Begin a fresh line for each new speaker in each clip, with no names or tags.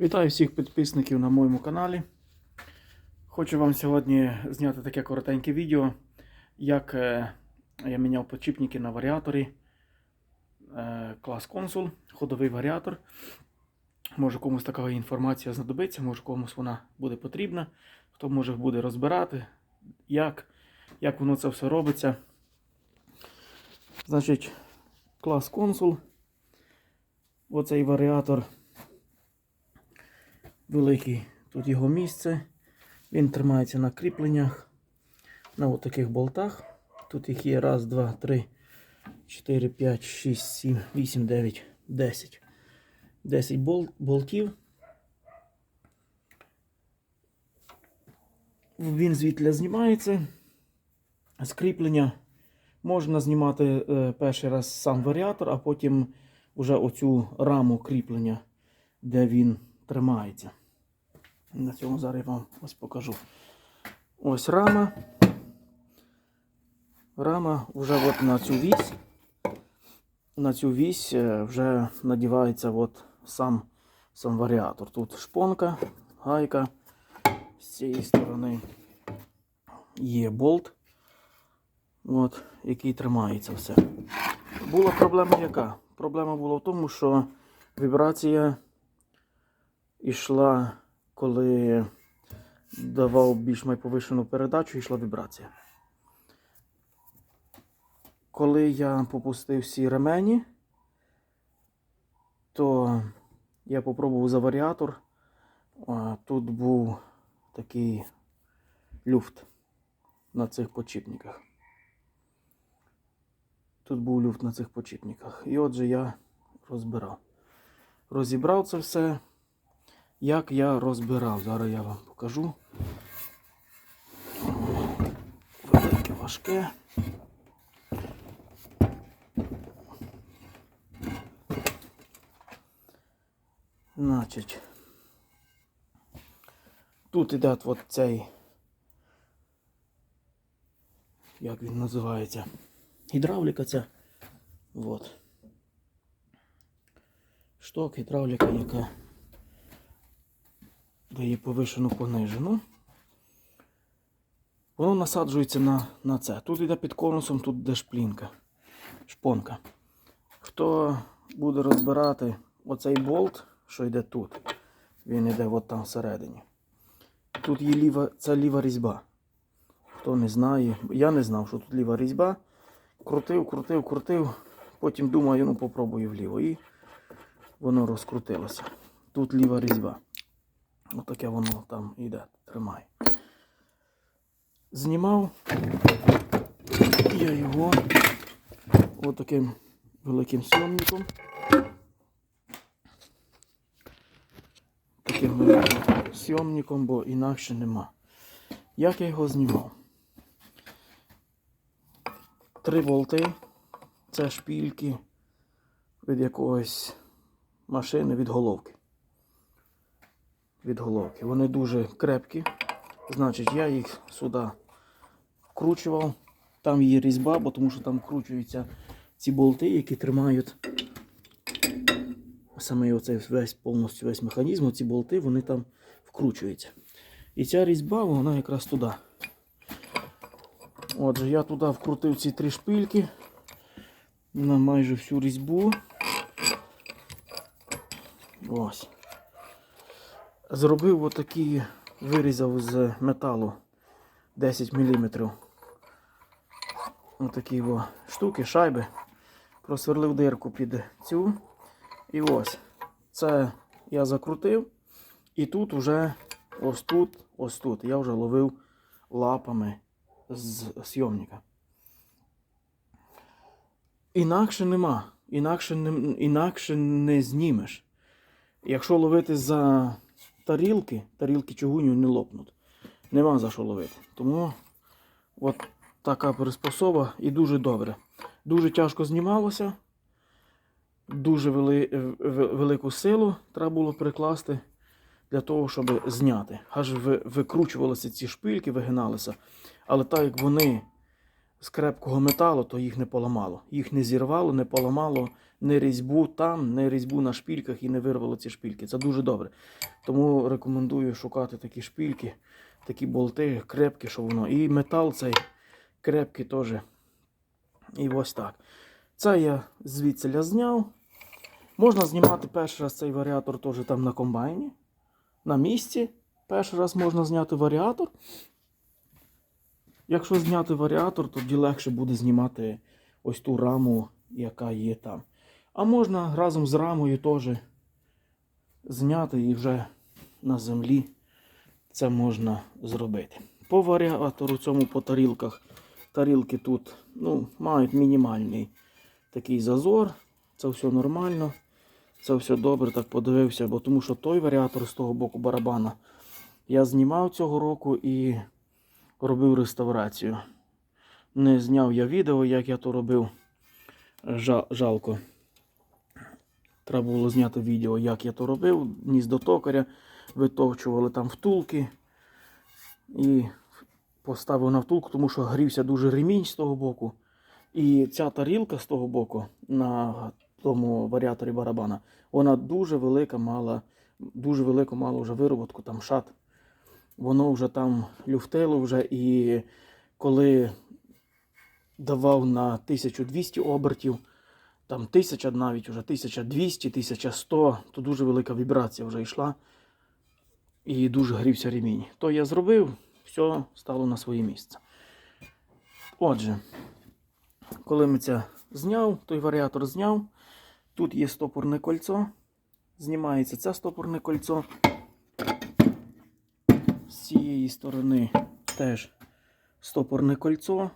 Вітаю всіх підписників на моєму каналі. Хочу вам сьогодні зняти таке коротеньке відео, як е, я міняв подшипники на варіаторі е, клас консул, ходовий варіатор. Може комусь така інформація знадобиться, може комусь вона буде потрібна, хто може буде розбирати, як, як воно це все робиться. Значить, клас консул. Оцей варіатор великий тут його місце. Він тримається на кріпленнях на таких болтах. Тут їх є раз, два, три, чотири, п'ять, шість, сім, вісім, дев'ять, десять. Десять бол- болтів. Він звідти знімається. З кріплення можна знімати е, перший раз сам варіатор, а потім вже оцю раму кріплення, де він тримається. На цьому зараз я вам ось покажу. Ось рама. Рама вже от на цю вісь. На цю вісь е, вже надівається от сам, сам варіатор. Тут шпонка, гайка. З цієї сторони є болт, от, який тримається все. Була проблема яка? Проблема була в тому, що вібрація йшла, коли давав більш майповишену передачу, йшла вібрація. Коли я попустив всі ремені, то я попробував за варіатор. Тут був такий люфт на цих подшипниках. Тут був люфт на цих подшипниках. І отже я розбирав. Розібрав це все. Як я розбирав, зараз я вам покажу. Велике важке. Значить, тут іде от цей, як він називається, гідравліка ця. Вот. Шток, гідравліка, яка дає повишену понижену. Воно насаджується на, на це. Тут йде під конусом, тут йде шплінка, шпонка. Хто буде розбирати оцей болт, що йде тут, він йде от там всередині. Тут є ліва, це ліва різьба. Хто не знає, я не знав, що тут ліва різьба. Крутив, крутив, крутив. Потім думаю, ну попробую вліво. І воно розкрутилося. Тут ліва різьба. Отаке воно там йде, тримає. Знімав я його отаким великим сйомником. Таким великим сйомником, бо інакше нема. Як я його знімав? Три болти. Це шпільки від якогось машини від головки. Від головки. Вони дуже крепкі. Значить, я їх сюди вкручував. Там є різьба, бо тому що там вкручуються ці болти, які тримають саме оцей весь повністю весь механізм, ці болти, вони там вкручуються. І ця різьба, вона якраз туди. Отже, я туди вкрутив ці три шпильки на майже всю різьбу. Ось. Зробив отакі, вирізав з металу 10 мм. Отакі о штуки, шайби. Просверлив дирку під цю. І ось. Це я закрутив. І тут вже ось тут, ось тут. Я вже ловив лапами з сйомника. Інакше нема. Інакше не, інакше не знімеш. Якщо ловити за тарілки, тарілки чугуню не лопнуть. Нема за що ловити. Тому от така приспособа і дуже добре. Дуже тяжко знімалося. Дуже вели, велику силу треба було прикласти для того, щоб зняти. Аж викручувалися ці шпильки, вигиналися. Але так як вони з крепкого металу, то їх не поламало. Їх не зірвало, не поламало, не різьбу там, не різьбу на шпільках і не вирвало ці шпільки. Це дуже добре. Тому рекомендую шукати такі шпільки, такі болти, крепкі, що воно. І метал цей крепкий теж. І ось так. Це я звідси зняв. Можна знімати перший раз цей варіатор теж там на комбайні. На місці. Перший раз можна зняти варіатор. Якщо зняти варіатор, тоді легше буде знімати ось ту раму, яка є там. А можна разом з рамою теж зняти і вже на землі це можна зробити. По варіатору цьому по тарілках. Тарілки тут ну, мають мінімальний такий зазор. Це все нормально. Це все добре, так подивився, бо тому що той варіатор з того боку барабана я знімав цього року і робив реставрацію. Не зняв я відео, як я то робив. Жалко. Треба було зняти відео, як я то робив. Ніс до токаря, витовчували там втулки. І поставив на втулку, тому що грівся дуже ремінь з того боку. І ця тарілка з того боку на тому варіаторі барабана, вона дуже велика мала, дуже велику мала вже вироботку, там шат. Воно вже там люфтило вже і коли давав на 1200 обертів, там 1000 навіть вже 1200, 1100, то дуже велика вібрація вже йшла. І дуже грівся ремінь. То я зробив, все стало на своє місце. Отже, коли ми це зняв, той варіатор зняв, тут є стопорне кольцо. Знімається це стопорне кольцо. З цієї сторони теж стопорне кольцо.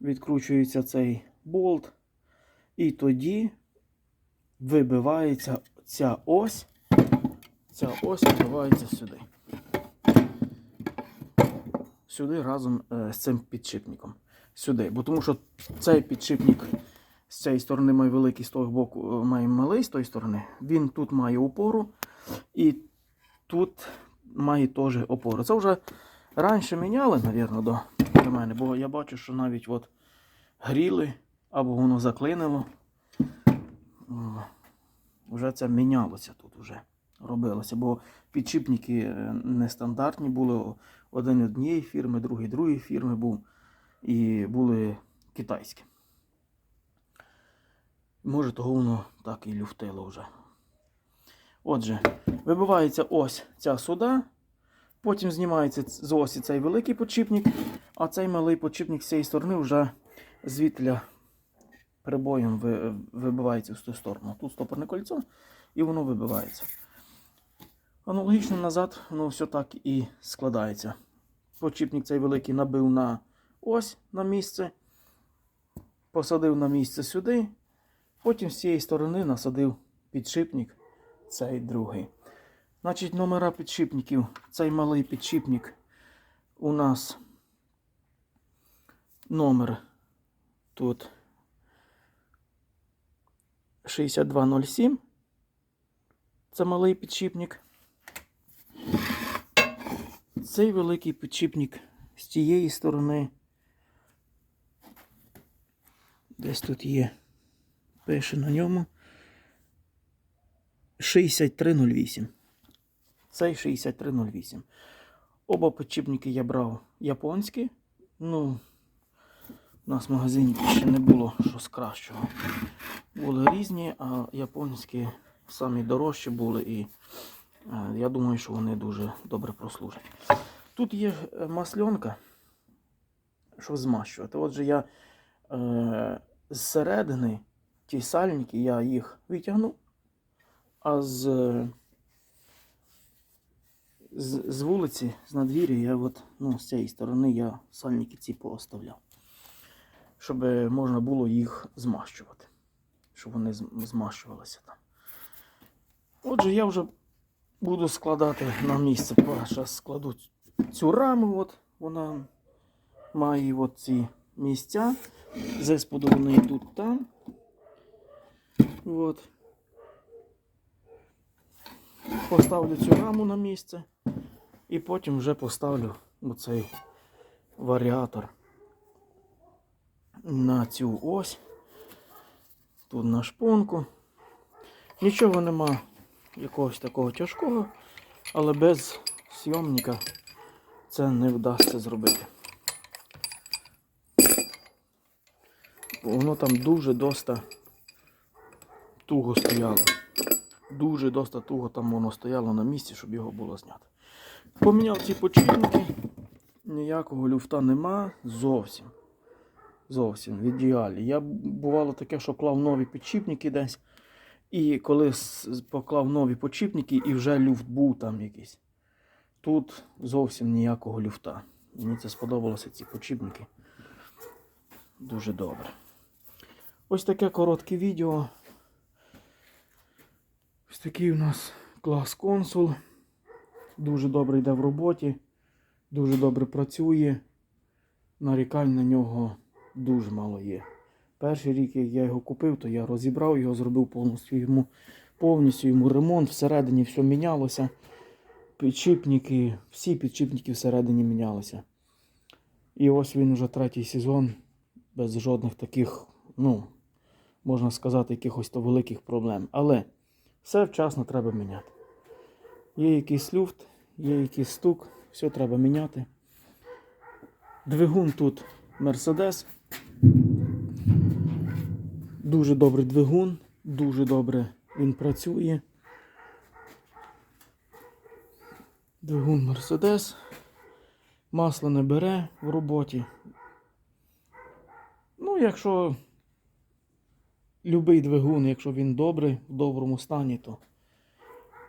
Відкручується цей болт. І тоді вибивається ця ось. Ця ось вибивається сюди. Сюди разом е, з цим підшипником. Сюди. Бо тому що цей підшипник з цієї сторони має великий, з того боку е, має малий, з тої сторони. Він тут має опору. І тут має теж опору. Це вже раніше міняли, мабуть, до, мене, бо я бачу, що навіть от гріли або воно заклинило. Вже це мінялося тут вже робилося, бо підшипники е, нестандартні були. Один однієї фірми, другий другої фірми був. І були китайські. Може, того воно так і люфтило вже. Отже, вибивається ось ця суда, потім знімається з осі цей великий подшипник, а цей малий подшипник з цієї сторони вже звідтля прибоєм вибивається в ту сторону. Тут стопорне кольцо і воно вибивається. Аналогічно назад воно все так і складається. Подшипник цей великий набив на ось на місце, посадив на місце сюди, потім з цієї сторони насадив підшипник цей другий. Значить, номера підшипників. Цей малий підшипник у нас номер тут 6207. Це малий підшипник. Цей великий підшипник з тієї сторони. Десь тут є. Пише на ньому. 6308. Цей 6308. Оба підшипники я брав японські. Ну, у нас в магазині ще не було щось кращого. Були різні, а японські самі дорожчі були і е, я думаю, що вони дуже добре прослужать. Тут є е, масленка, що змащувати. Отже, я е, зсередини ті сальники, я їх витягнув, а з, з, з вулиці, з надвір'я, я от, ну, з цієї сторони я сальники ці пооставляв. Щоб можна було їх змащувати. Щоб вони змащувалися там. Отже, я вже буду складати на місце. Зараз складу цю раму, от вона має от ці місця. Зесподу вони йдуть там. От. Поставлю цю раму на місце і потім вже поставлю оцей варіатор на цю ось. Тут на шпонку. Нічого нема якогось такого тяжкого, але без сйомника це не вдасться зробити. Бо Воно там дуже доста туго стояло. Дуже доста туго там воно стояло на місці, щоб його було зняти. Поміняв ці почіпники, ніякого люфта нема зовсім. Зовсім в ідеалі. Я бувало таке, що клав нові підшипники десь. І коли поклав нові почіпники, і вже люфт був там якийсь. Тут зовсім ніякого люфта. Мені це сподобалося, ці почіпники. Дуже добре. Ось таке коротке відео. Ось такий у нас клас консул. Дуже добре йде в роботі, дуже добре працює. Нарікань на нього дуже мало є. Перший рік, як я його купив, то я розібрав його, зробив повністю йому, повністю йому ремонт. Всередині все мінялося. Підшипники, всі підшипники всередині мінялися. І ось він уже третій сезон без жодних таких, ну, можна сказати, якихось то великих проблем. Але все вчасно треба міняти. Є якийсь люфт, є якийсь стук, все треба міняти. Двигун тут Mercedes. Дуже добрий двигун, дуже добре він працює. Двигун Mercedes. Масло не бере в роботі. Ну, якщо любий двигун, якщо він добрий, в доброму стані, то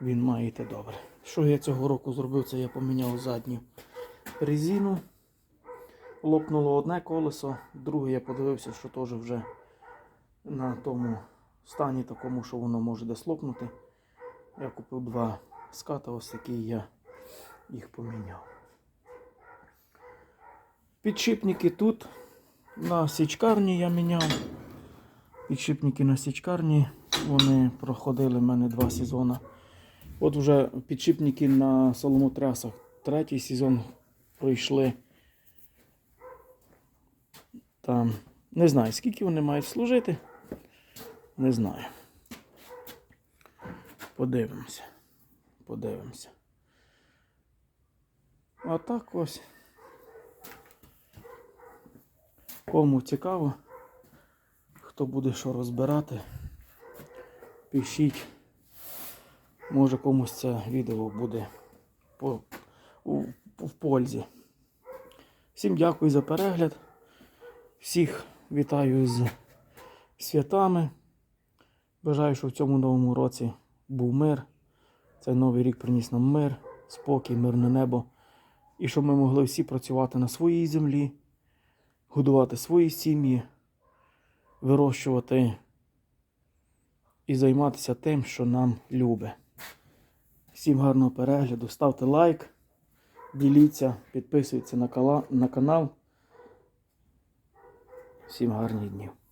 він має йти добре. Що я цього року зробив, це я поміняв задню резину. Лопнуло одне колесо, друге я подивився, що теж вже на тому стані такому, що воно може десь лопнути. Я купив два ската, ось такі я їх поміняв. Підшипники тут на січкарні я міняв. Підшипники на січкарні, вони проходили в мене два сезони. От вже підшипники на соломотрясах. Третій сезон пройшли. Там не знаю, скільки вони мають служити. Не знаю. Подивимося. Подивимося. А так ось. Кому цікаво, хто буде що розбирати, пишіть. Може комусь це відео буде по, у, в пользі. Всім дякую за перегляд. Всіх вітаю з святами. Бажаю, щоб в цьому новому році був мир. Цей новий рік приніс нам мир, спокій, мирне небо. І щоб ми могли всі працювати на своїй землі, годувати свої сім'ї, вирощувати і займатися тим, що нам любе. Всім гарного перегляду, ставте лайк, діліться, підписуйтесь на канал. Всім гарних днів.